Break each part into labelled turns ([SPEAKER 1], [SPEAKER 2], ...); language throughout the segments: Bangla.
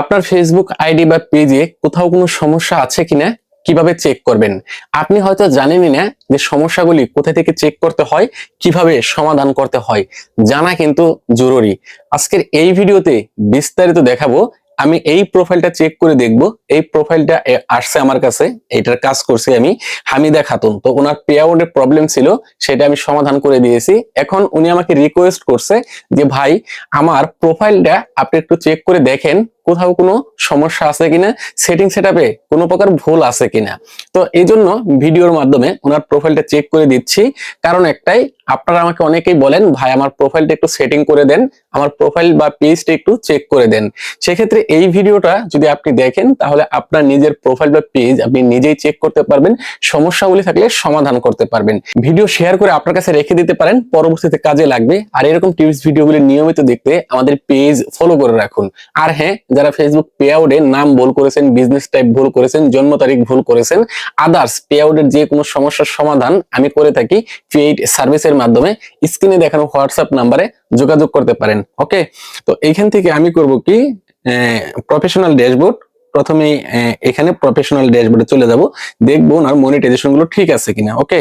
[SPEAKER 1] আপনার ফেসবুক আইডি বা পেজে কোথাও কোনো সমস্যা আছে কিনা কীভাবে চেক করবেন? আপনি হয়তো জানেনই না যে সমস্যাগুলি কোথা থেকে চেক করতে হয়, কীভাবে সমাধান করতে হয়। জানা কিন্তু জরুরি। আজকের এই ভিডিওতে বিস্তারিত দেখাবো। আমি এই প্রোফাইলটা চেক করে দেখব। এই প্রোফাইলটা আসছে আমার কাছে। এটার কাজ করছি আমি। হামিদা খাতুন। তো ওনার পে আউটের প্রবলেম ছিল, সেটা আমি সমাধান করে দিয়েছি। এখন উনি আমাকে রিকোয়েস্ট করছে যে, ভাই, আমার প্রোফাইলটা আপনি একটু চেক করে দেখেন। কোথাও কোনো সমস্যা আছে কিনা সেটিং সেটআপে কোনো প্রকার ভুল আছে কিনা। তো এই জন্য ভিডিওর মাধ্যমে ওনার প্রোফাইলটা চেক করে দিচ্ছি। কারণ একটাই, আপনারা আমাকে অনেকেই বলেন, ভাই, আমার প্রোফাইলটা একটু সেটিং করে দেন, আমার প্রোফাইল বা পেজটা একটু চেক করে দেন। সেক্ষেত্রে এই ভিডিওটা যদি আপনি দেখেন, তাহলে আপনার নিজের প্রোফাইল বা পেজ আপনি নিজেই চেক করতে পারবেন, সমস্যাগুলি থাকলে সমাধান করতে পারবেন। ভিডিও শেয়ার করে আপনার কাছে রেখে দিতে পারেন, পরবর্তীতে কাজে লাগবে। আর এরকম টিপস ভিডিওগুলি নিয়মিত দেখতে আমাদের পেজ ফলো করে রাখুন। আর হ্যাঁ যারা ফেসবুক পে আউটে নাম ভুল করেছেন বিজনেস টাইপ ভুল করেছেন, জন্ম তারিখ ভুল করেছেন আদার্স পে আউটের যে কোনো সমস্যার সমাধান আমি করে থাকি পেইড সার্ভিসের মাধ্যমে স্ক্রিনে দেখানো হোয়াটসঅ্যাপ নাম্বারে যোগাযোগ করতে পারেন ওকে তো এইখান থেকে আমি করব কি? প্রফেশনাল ড্যাশবোর্ড প্রথমে এখানে প্রফেশনাল ড্যাশবোর্ডে চলে যাব, দেখব ওনার মনিটাইজেশনগুলো ঠিক আছে কিনা ওকে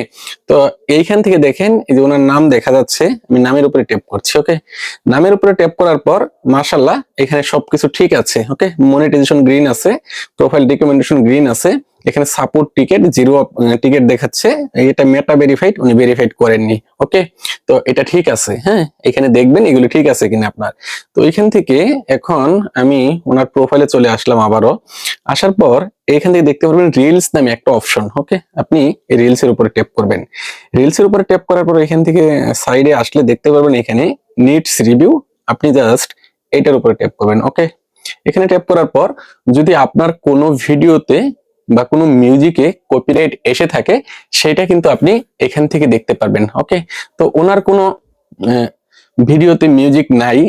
[SPEAKER 1] তো এইখান থেকে দেখেন, এই যে ওনার নাম দেখা যাচ্ছে, আমি নামের উপরে ট্যাপ করছি ওকে নামের উপরে ট্যাপ করার পর মার্শাল্লাহ এখানে সবকিছু ঠিক আছে ওকে মনিটাইজেশন গ্রিন আছে প্রোফাইল ডকুমেন্টেশন গ্রিন আছে এখানে সাপোর্ট টিকেট জিরো টিকেট দেখাচ্ছে। এটা মেটা ভেরিফাইড উনি ভেরিফাইড করেননি ওকে তো এটা ঠিক আছে হ্যাঁ? এখানে দেখবেন এগুলো ঠিক আছে কিনা আপনার। তো এখান থেকে এখন আমি ওনার প্রোফাইলে চলে আসলাম আবারও। আসার পর এখান থেকে দেখতে পারবেন রিলস নামে একটা অপশন ওকে আপনি এই রিলস এর উপরে ট্যাপ করবেন। রিলস এর উপরে ট্যাপ করার পর এখান থেকে সাইডে আসলে দেখতে পারবেন এখানে নিডস রিভিউ আপনি জাস্ট এটার উপরে ট্যাপ করবেন ওকে এখানে ট্যাপ করার পর যদি আপনার কোনো ভিডিওতে বা কোনো মিউজিকে কপিরাইট এসে থাকে, সেটা কিন্তু আপনি এখান থেকে দেখতে পারবেন ওকে তো ওনার কোনো ভিডিওতে মিউজিক নাই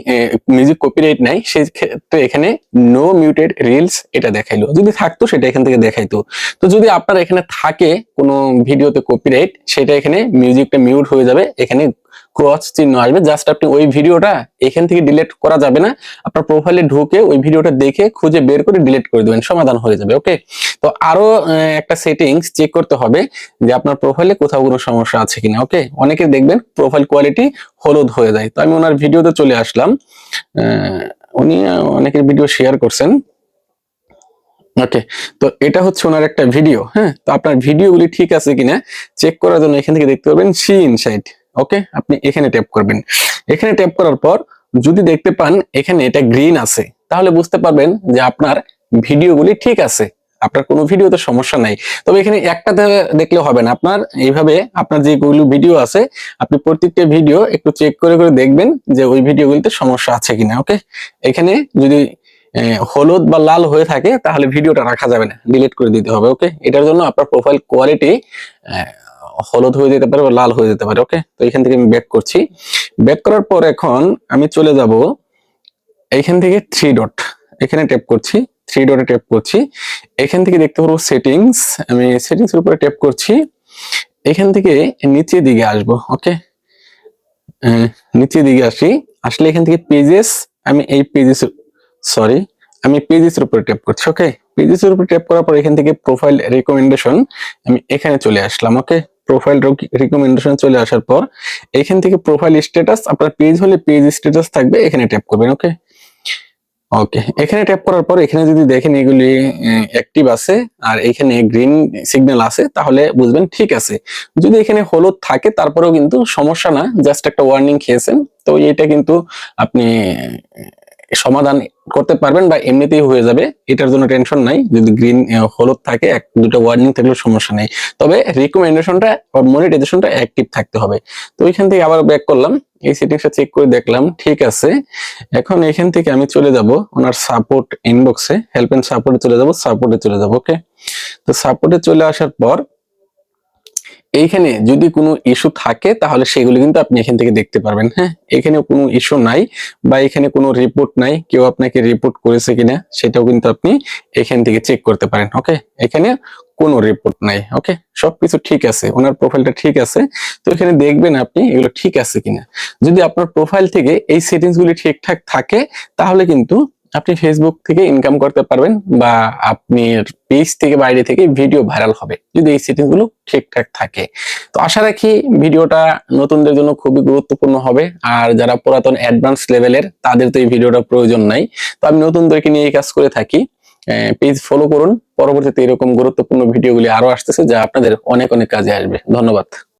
[SPEAKER 1] মিউজিক কপিরাইট নাই সেই ক্ষেত্রে এখানে নো মিউটেড রিলস এটা দেখাইলো। যদি থাকতো সেটা এখান থেকে দেখাইতো। তো যদি আপনার এখানে থাকে কোনো ভিডিওতে কপিরাইট সেটা এখানে মিউজিকটা মিউট হয়ে যাবে, এখানে ক্রস চিহ্ন আসবে জাস্ট আপনি ওই ভিডিওটা এখান থেকে ডিলিট করা যাবে না। আপনার প্রোফাইলে ঢুকে ওই ভিডিওটা দেখে খুঁজে বের করে ডিলিট করে দেবেন, সমাধান হয়ে যাবে ওকে তো আরও একটা সেটিংস চেক করতে হবে যে আপনার প্রোফাইলে কোথাও কোনো সমস্যা আছে কিনা ওকে অনেকে দেখবেন প্রোফাইল কোয়ালিটি হলুদ হয়ে যায়। তো আমি ওনার ভিডিওতে চলে আসলাম। উনি অনেকের ভিডিও শেয়ার করছেন। ওকে তো এটা হচ্ছে ওনার একটা ভিডিও হ্যাঁ? তো আপনার ভিডিওগুলি ঠিক আছে কিনা চেক করার জন্য এখান থেকে দেখতে পারবেন সি ইনসাইট ওকে আপনি এখানে ট্যাপ করবেন। এখানে ট্যাপ করার পর যদি দেখতে পান এখানে এটা গ্রিন আছে, তাহলে বুঝতে পারবেন যে আপনার ভিডিওগুলি ঠিক আছে। আপনার কোনো ভিডিওতে সমস্যা নাই। তবে এখানে একটাতে দেখলে হবে না। আপনার এইভাবে আপনার যেগুলো ভিডিও আছে, আপনি প্রত্যেকটা ভিডিও একটু চেক করে করে দেখবেন যে ওই ভিডিওগুলিতে সমস্যা আছে কিনা ওকে এখানে যদি হলুদ বা লাল হয়ে থাকে, তাহলে ভিডিওটা রাখা যাবে না। ডিলিট করে দিতে হবে ওকে এটার জন্য আপনার প্রোফাইল কোয়ালিটি হলুদ হয়ে যেতে পারে বা লাল হয়ে যেতে পারে ওকে তো এখান থেকে আমি ব্যাক করছি। ব্যাক করার পর এখন আমি চলে যাব এইখান থেকে থ্রি ডট এখানে ট্যাপ করছি। থ্রি ডটে ট্যাপ করছি। এখান থেকে দেখতে পারব সেটিংস আমি সেটিংস এর উপরে ট্যাপ করছি। এখান থেকে নিচের দিকে আসব ওকে নিচের দিকে আসি। আসলে এখান থেকে পেজেস আমি এই পেজেস সরি আমি পেজেস এর উপরে ট্যাপ করছি ওকে পেজেস এর উপরে ট্যাপ করার পর এখান থেকে প্রোফাইল রিকমেন্ডেশন আমি এখানে চলে আসলাম ওকে প্রোফাইল রিকমেন্ডেশন চলে আসার পর, এখান থেকে প্রোফাইল স্ট্যাটাস আপনার পেজ হলে পেজ স্ট্যাটাস থাকবে, এখানে ট্যাপ করবেন ওকে ওকে এখানে ট্যাপ করার পর এখানে যদি দেখেন এগুলি অ্যাক্টিভ আছে আর এখানে গ্রিন সিগন্যাল আছে, তাহলে বুঝবেন ঠিক আছে। যদি এখানে হলুদ থাকে, তারপরেও কিন্তু সমস্যা না জাস্ট একটা ওয়ার্নিং খেয়েছেন। তো এটা কিন্তু আপনি সমাধান করতে পারবেন বা এমনিতেই হয়ে যাবে, এটার জন্য টেনশন নাই। যদি গ্রিন হলুদ থাকে, এক, দুটো ওয়ার্নিং থাকলে সমস্যা নেই। তবে রিকমেন্ডেশনটা মনিটাইজেশনটা অ্যাক্টিভ থাকতে হবে। তো এখান থেকে আবার ব্যাক করলাম, এই সেটিংসটা চেক করে দেখলাম, ঠিক আছে। এখন এখান থেকে আমি চলে যাব ওনার সাপোর্ট ইনবক্সে হেল্প এন্ড সাপোর্টে চলে যাব সাপোর্টে চলে যাব ওকে তো সাপোর্টে চলে আসার পর এইখানে যদি কোনো ইস্যু থাকে, তাহলে সেগুলো কিন্তু আপনি এখান থেকে দেখতে পারবেন। হ্যাঁ এখানে কোনো ইস্যু নাই বা এখানে কোনো রিপোর্ট নাই, কেউ আপনাকে রিপোর্ট করেছে কিনা, সেটাও কিন্তু আপনি এখান থেকে চেক করতে পারেন ওকে এখানে কোনো রিপোর্ট নাই ওকে সবকিছু ঠিক আছে, ওনার প্রোফাইলটা ঠিক আছে। তো এখানে দেখবেন আপনি এগুলো ঠিক আছে কিনা। যদি আপনার প্রোফাইল থেকে এই সেটিংস গুলি ঠিকঠাক থাকে, তাহলে কিন্তু আপনি ফেসবুক থেকে ইনকাম করতে পারবেন বা আপনার পেজ থেকে বাইরে থেকে ভিডিও ভাইরাল হবে, যদি এই সেটিংসগুলো ঠিকঠাক থাকে। তো আশা রাখি ভিডিওটা নতুনদের জন্য খুবই গুরুত্বপূর্ণ হবে, আর যারা পুরাতন অ্যাডভান্স লেভেলের তাদের তো এই ভিডিওটা প্রয়োজন নাই। তো আমি নতুনদেরকে নিয়ে এই কাজ করে থাকি। পেজ ফলো করুন, পরবর্তীতে এরকম গুরুত্বপূর্ণ ভিডিওগুলি আরও আসতেছে, যা আপনাদের অনেক অনেক কাজে আসবে। ধন্যবাদ।